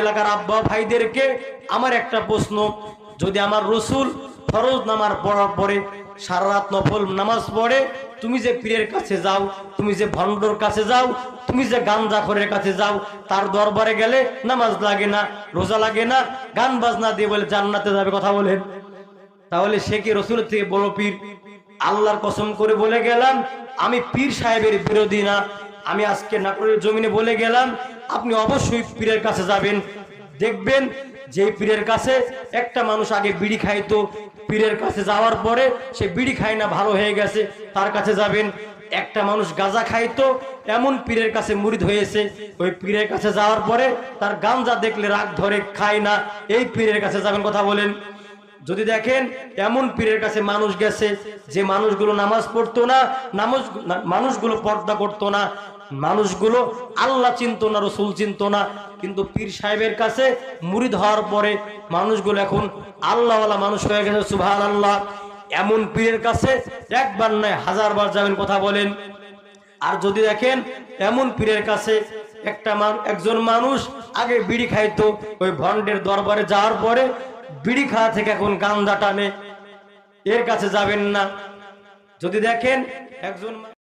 এলাকার আব্বা ভাইদেরকে আমার একটা প্রশ্ন, যদি আমার রসুল ফরজ নামার পড়ার পরে সারা রাত নফল নামাজ পড়ে, তুমি যে পীরের কাছে যাও, তুমি যে ভণ্ডর কাছে যাও, তুমি যে গাঞ্জাখরের কাছে যাও, তার দরবারে গেলে নামাজ লাগে না, রোজা লাগে না, গান বাজনা দিয়ে বলে জান্নাতে যাবে কথা বলেন। তাহলে সে কি রসুলের থেকে বড় পীর? আল্লাহর কসম করে বলে গেলাম, আমি পীর সাহেবের বিরোধী না। আমি আজকে নাটোরের জমিনে বলে গেলাম, আপনি অবশ্যই পীরের কাছে যাবেন। দেখবেন যে পীরের কাছে একটা মানুষ আগে বিড়ি খাইতো, পীরের কাছে যাওয়ার পরে সে বিড়ি খায় না, ভালো হয়ে গেছে, তার কাছে যাবেন। একটা মানুষ গাঁজা খাইতো, এমন পীরের কাছে মুরিদ হয়েছে, ওই পীরের কাছে যাওয়ার পরে তার গাঞ্জা দেখলে রাগ ধরে, খায় না। এই পীরের কাছে যাবেন কথা বলেন। যদি দেখেন, এমন পীরের কাছে মানুষ গেছে যে মানুষগুলো নামাজ পড়তো না, নামাজ মানুষগুলো পর্দা করতো না, মানুষগুলো আল্লাহ চিনত না, রসুল চিনত না, কিন্তু পীর সাহেবের কাছে মুড়ি হওয়ার পরে মানুষগুলো এখন আল্লাহওয়ালা মানুষ হয়ে গেছে সুভান আল্লাহ এমন পীরের কাছে একবার নয় হাজারবার যাবেন কথা বলেন। আর যদি দেখেন, এমন পীরের কাছে একটা একজন মানুষ আগে বিড়ি খাইতো, ওই ভন্ডের দরবারে যাওয়ার পরে বিড়ি খাওয়া থেকে এখন গান্দা টানে এর কাছে যাবেন না। যদি দেখেন একজন